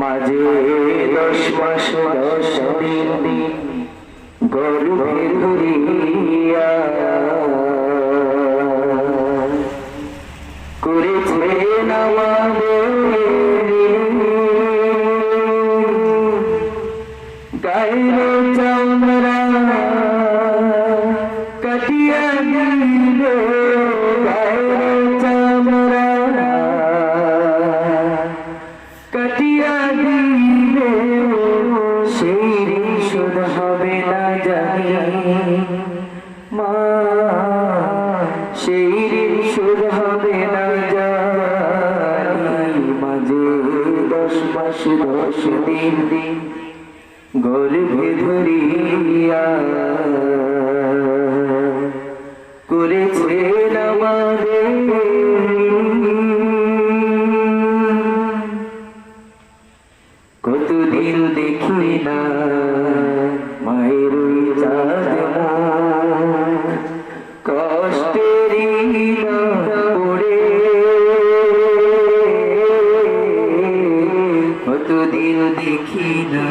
মাঝে দশ মাস দশ দিন গর্ভে ধরিয়া করেছেন আমাদের গায়ের চামড়া কাটিয়া গেল পাশে দশ দিন গর্ভে ধরিয়া করেছেন আমাদের কোনদিন দেখি না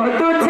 Con.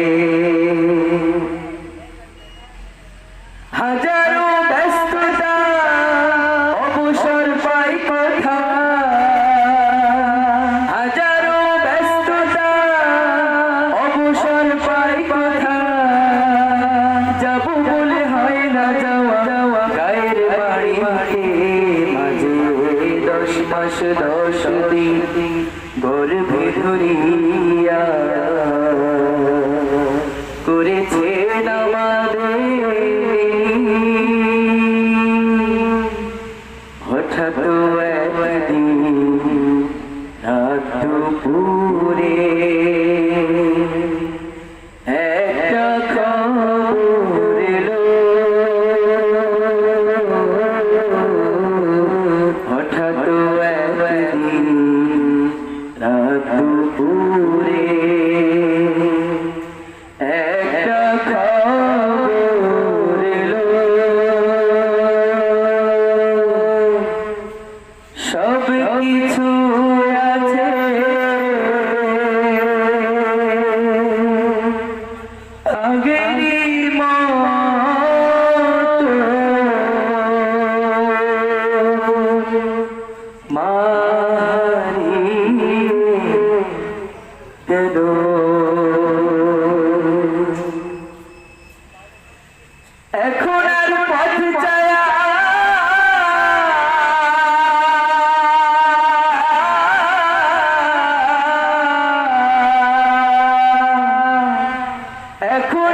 দশ দিন গর্ভে ধরিয়া করেছেন আমাদের হঠাৎ একদিন রাত দুপুরে